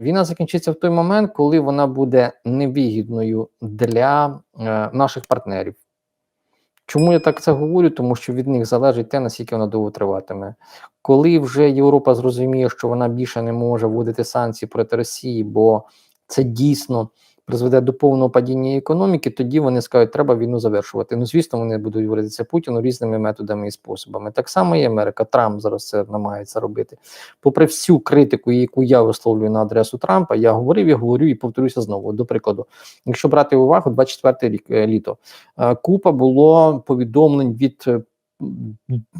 Війна закінчиться в той момент, коли вона буде невигідною для е, наших партнерів. Чому я так це говорю? Тому що від них залежить те, наскільки вона довго триватиме. Коли вже Європа зрозуміє, що вона більше не може вводити санкції проти Росії, бо це дійсно призведе до повного падіння економіки, тоді вони скажуть, треба війну завершувати. Ну, звісно, вони будуть це Путіну різними методами і способами. Так само і Америка. Трамп зараз це намагається робити. Попри всю критику, яку я висловлюю на адресу Трампа, я говорив і говорю і повторюся знову. До прикладу, якщо брати увагу, 24 рік е, літо е, купа було повідомлень від е,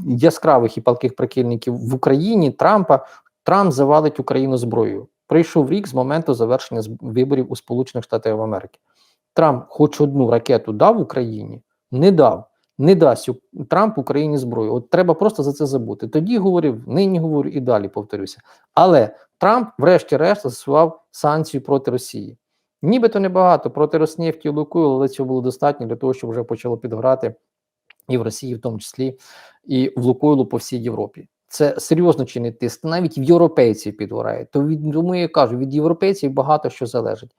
яскравих і палких прихильників в Україні Трампа. Трамп завалить Україну зброєю. Прийшов рік з моменту завершення виборів у Сполучених Штатах Америки. Трамп хоч одну ракету дав Україні, не дав, не дасть Трамп Україні зброю. От треба просто за це забути. Тоді говорив, нині говорю і далі повторюся. Але Трамп, врешті-решт, застосував санкцію проти Росії. Нібито небагато проти Роснефті і Лукойл, але цього було достатньо для того, щоб вже почало підграти і в Росії, в тому числі, і в Лукойлу по всій Європі це серйозно чинить тиск, навіть в європейців підгорає. То від тому я кажу, від європейців багато що залежить.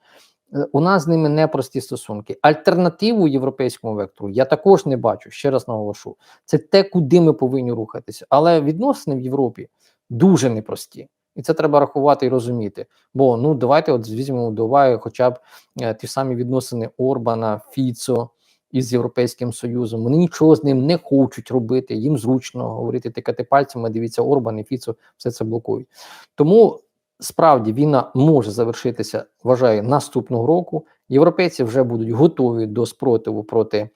Е, у нас з ними непрості стосунки. Альтернативу європейському вектору я також не бачу. Ще раз наголошу. Це те, куди ми повинні рухатися. Але відносини в Європі дуже непрості. І це треба рахувати і розуміти. Бо ну давайте от візьмемо до уваги, хоча б е, ті самі відносини Орбана, Фіцо, із Європейським Союзом. Вони нічого з ним не хочуть робити. Їм зручно говорити, тикати пальцями. Дивіться, Орбан і Фіцо все це блокують. Тому справді війна може завершитися, вважаю, наступного року. Європейці вже будуть готові до спротиву проти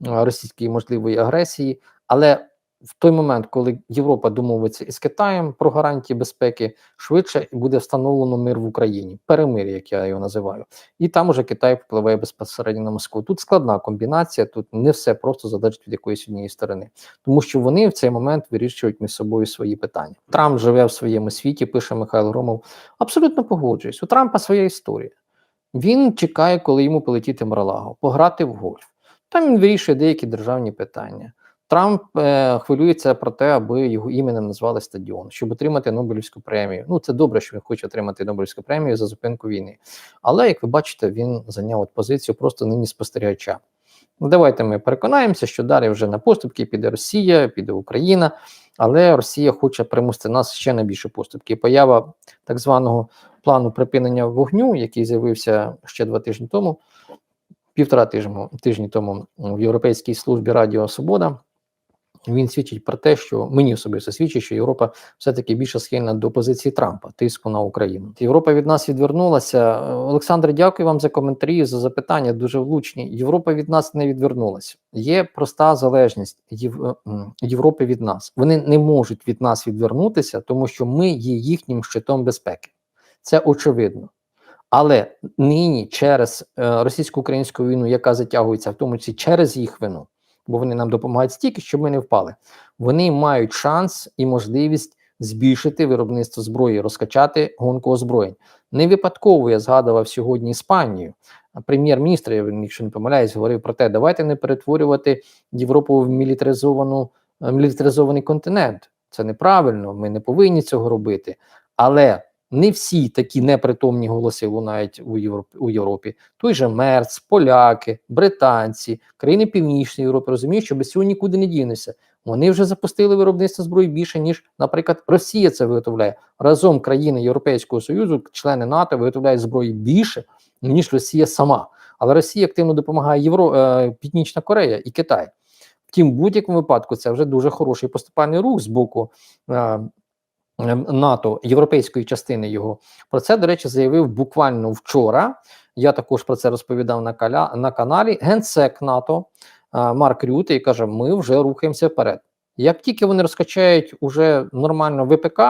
російської можливої агресії, але в той момент, коли Європа домовиться із Китаєм про гарантії безпеки, швидше буде встановлено мир в Україні, перемир, як я його називаю, і там уже Китай впливає безпосередньо на Москву. Тут складна комбінація, тут не все просто залежить від якоїсь однієї сторони, тому що вони в цей момент вирішують між собою свої питання. Трамп живе в своєму світі, пише Михайло Громов. Абсолютно погоджуюсь. У Трампа своя історія. Він чекає, коли йому полетіти Марлаго, пограти в гольф. Там він вирішує деякі державні питання. Трамп е, хвилюється про те, аби його іменем назвали стадіон, щоб отримати Нобелівську премію. Ну це добре, що він хоче отримати Нобелівську премію за зупинку війни. Але як ви бачите, він зайняв от позицію просто нині спостерігача. Давайте ми переконаємося, що далі вже на поступки піде Росія, піде Україна, але Росія хоче примусити нас ще на більше поступки. Поява так званого плану припинення вогню, який з'явився ще два тижні тому, півтора тижні, тижні тому в Європейській службі Радіо Свобода. Він свідчить про те, що мені особисто свідчить, що Європа все-таки більше схильна до позиції Трампа, тиску на Україну. Європа від нас відвернулася. Олександр, дякую вам за коментарі, за запитання. Дуже влучні. Європа від нас не відвернулася. Є проста залежність Єв... Європи від нас. Вони не можуть від нас відвернутися, тому що ми є їхнім щитом безпеки. Це очевидно. Але нині через е, російсько-українську війну, яка затягується, в тому числі через їх вину бо вони нам допомагають стільки, щоб ми не впали. Вони мають шанс і можливість збільшити виробництво зброї, розкачати гонку озброєнь. Не випадково я згадував сьогодні Іспанію. Прем'єр-міністр, якщо не помиляюсь, говорив про те, давайте не перетворювати Європу в мілітаризовану мілітаризований континент. Це неправильно, ми не повинні цього робити. Але не всі такі непритомні голоси лунають у Європі у Європі. Той же Мерц, поляки, британці, країни Північної Європи розуміють, що без цього нікуди не дінеться. Вони вже запустили виробництво зброї більше ніж, наприклад, Росія це виготовляє разом. Країни Європейського союзу, члени НАТО, виготовляють зброї більше ніж Росія сама. Але Росія активно допомагає Євро е, Північна Корея і Китай. Втім, в будь-якому випадку це вже дуже хороший поступальний рух з боку. Е, НАТО європейської частини його про це до речі заявив буквально вчора. Я також про це розповідав на каля на каналі. Генсек НАТО е, Марк Рюте і каже: Ми вже рухаємося вперед. Як тільки вони розкачають уже нормально ВПК,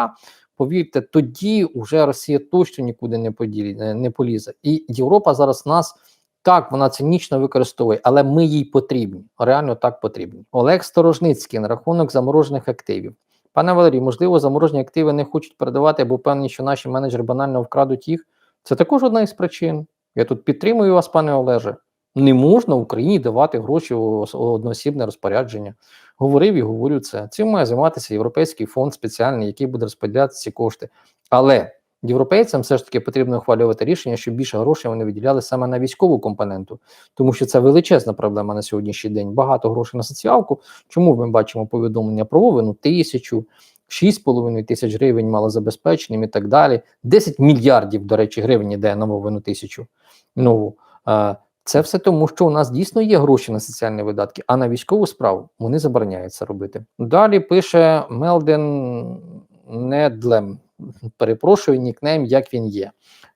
повірте, тоді вже Росія точно нікуди не поділі, не полізе. І Європа зараз нас так вона цинічно використовує, але ми їй потрібні. Реально так потрібні. Олег Сторожницький на рахунок заморожених активів. Пане Валерій, можливо, заморожені активи не хочуть передавати, бо певні, що наші менеджери банально вкрадуть їх. Це також одна із причин. Я тут підтримую вас, пане Олеже. Не можна Україні давати гроші у одноосібне розпорядження. Говорив і говорю це. Цим має займатися Європейський фонд спеціальний, який буде розподіляти ці кошти. Але європейцям все ж таки потрібно ухвалювати рішення, щоб більше грошей вони виділяли саме на військову компоненту, тому що це величезна проблема на сьогоднішній день. Багато грошей на соціалку. Чому ми бачимо повідомлення про Вовину тисячу? 6,5 тисяч гривень малозабезпеченим і так далі. 10 мільярдів, до речі, гривень йде на мовину тисячу. Ну е, це все тому, що у нас дійсно є гроші на соціальні видатки, а на військову справу вони забороняються робити. Далі пише Мелден Недлем. Перепрошую, нікнейм, як він є.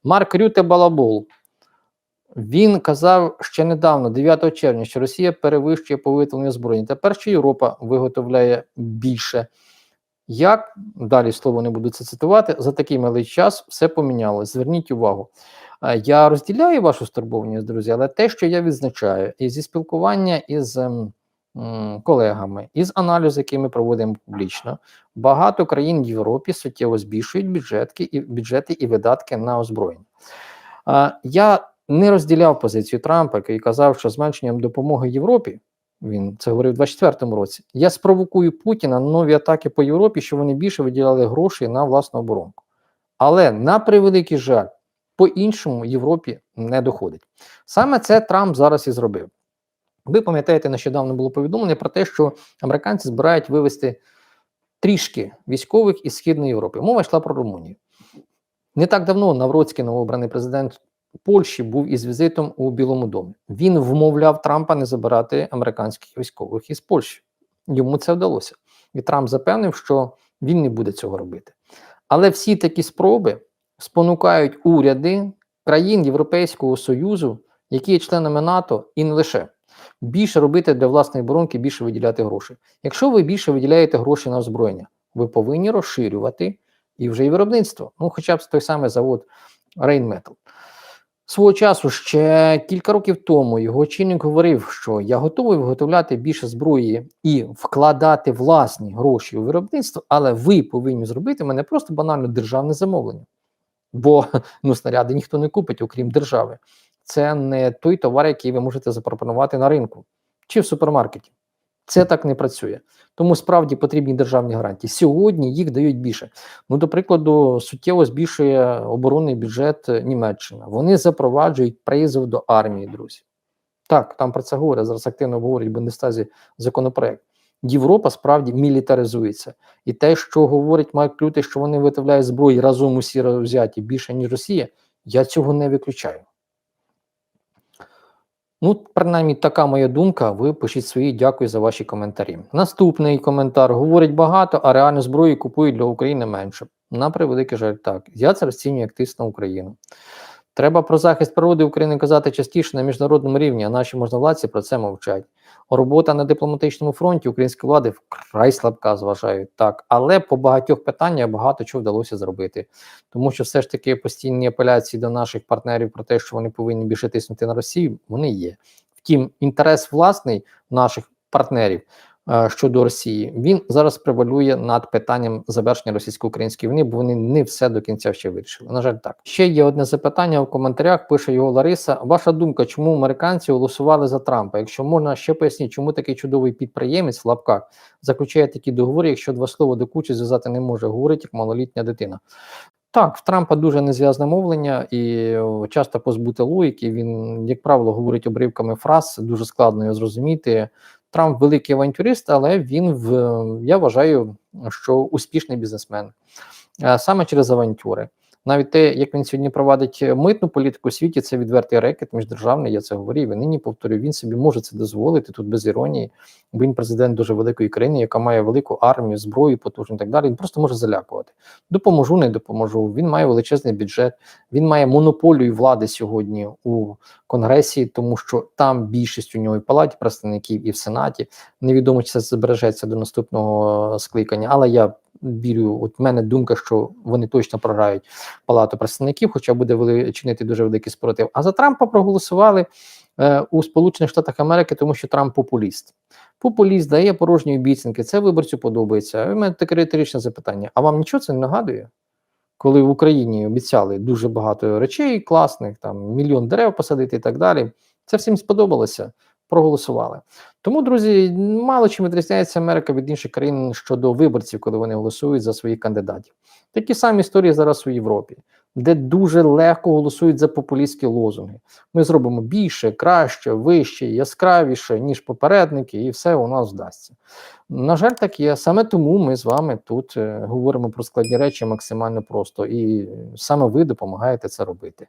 Марк Рюте Балабол. Він казав ще недавно, 9 червня, що Росія перевищує по виготовленню зброї. Тепер що Європа виготовляє більше. Як далі слово не буду це цитувати, за такий малий час все помінялось. Зверніть увагу. Е, Я розділяю вашу стурбованість, друзі, але те, що я відзначаю, і зі спілкування із ем, колегами, із аналізу, який ми проводимо публічно, багато країн в Європі суттєво збільшують бюджетки і бюджети і видатки на озброєння. Я не розділяв позицію Трампа, який казав, що зменшенням допомоги Європі. Він це говорив у 24-му році. Я спровокую Путіна на нові атаки по Європі, щоб вони більше виділяли грошей на власну оборонку. Але на превеликий жаль, по-іншому Європі не доходить. Саме це Трамп зараз і зробив. Ви пам'ятаєте, нещодавно було повідомлення про те, що американці збирають вивести трішки військових із Східної Європи. Мова йшла про Румунію. Не так давно Навроцький, новообраний президент Польщі, був із візитом у Білому домі. Він вмовляв Трампа не забирати американських військових із Польщі. Йому це вдалося. І Трамп запевнив, що він не буде цього робити. Але всі такі спроби спонукають уряди країн Європейського Союзу, які є членами НАТО, і не лише більше робити для власної оборонки, більше виділяти грошей. Якщо ви більше виділяєте гроші на озброєння, ви повинні розширювати і вже і виробництво. Ну, хоча б той самий завод Rheinmetall. Свого часу ще кілька років тому його очільник говорив, що я готовий виготовляти більше зброї і вкладати власні гроші у виробництво, але ви повинні зробити мене просто банально державне замовлення. Бо ну, снаряди ніхто не купить, окрім держави. Це не той товар, який ви можете запропонувати на ринку чи в супермаркеті. Це так не працює. Тому справді потрібні державні гарантії. Сьогодні їх дають більше. Ну, до прикладу, суттєво збільшує оборонний бюджет Німеччина. Вони запроваджують призов до армії, друзі. Так, там про це говорять, зараз активно говорять в Бундестазі законопроект. Європа справді мілітаризується. І те, що говорить Майк Люте, що вони виготовляють зброї разом усі взяті більше, ніж Росія, я цього не виключаю. Ну, принаймні, така моя думка. Ви пишіть свої, дякую за ваші коментарі. Наступний коментар: говорить багато, а реально зброї купують для України менше. На превеликий жаль, так. Я це розцінюю як тиск на Україну. Треба про захист природи України казати частіше на міжнародному рівні, а наші можновладці про це мовчать. Робота на дипломатичному фронті української влади вкрай слабка, зважаю так. Але по багатьох питаннях багато чого вдалося зробити. Тому що все ж таки постійні апеляції до наших партнерів про те, що вони повинні більше тиснути на Росію, вони є. Втім, інтерес власний наших партнерів щодо Росії він зараз превалює над питанням завершення російсько-української війни, бо вони не все до кінця ще вирішили. На жаль, так ще є одне запитання в коментарях. Пише його Лариса. Ваша думка, чому американці голосували за Трампа? Якщо можна ще поясніть, чому такий чудовий підприємець в лапках заключає такі договори, якщо два слова до кучі зв'язати не може, говорить як малолітня дитина. Так, в Трампа дуже незв'язне мовлення і часто позбути логіки. Він, як правило, говорить обривками фраз, дуже складно його зрозуміти. Трамп великий авантюрист, але він в я вважаю, що успішний бізнесмен Е, саме через авантюри. Навіть те, як він сьогодні провадить митну політику у світі, це відвертий рекет міждержавний. Я це говорив. І нині повторюю, він собі може це дозволити тут без іронії. Бо він президент дуже великої країни, яка має велику армію, зброю, потужну і так далі. Він просто може залякувати. Допоможу, не допоможу. Він має величезний бюджет. Він має монополію влади сьогодні у конгресі, тому що там більшість у нього і палаті представників, і в сенаті. Невідомо чи це збережеться до наступного е, скликання, але я вірю. От в мене думка, що вони точно програють палату представників, хоча буде чинити дуже великий спротив. А за Трампа проголосували е, у Сполучених Штатах Америки, тому що Трамп популіст. Популіст дає порожні обіцянки. Це виборцю подобається. У мене таке риторичне запитання. А вам нічого це не нагадує? Коли в Україні обіцяли дуже багато речей класних, там мільйон дерев посадити і так далі. Це всім сподобалося. проголосували. Тому, друзі, мало чим відрізняється Америка від інших країн щодо виборців, коли вони голосують за своїх кандидатів. Такі самі історії зараз у Європі, де дуже легко голосують за популістські лозунги. Ми зробимо більше, краще, вище, яскравіше, ніж попередники, і все у нас вдасться. На жаль, так є. Саме тому ми з вами тут е, говоримо про складні речі максимально просто, і саме ви допомагаєте це робити.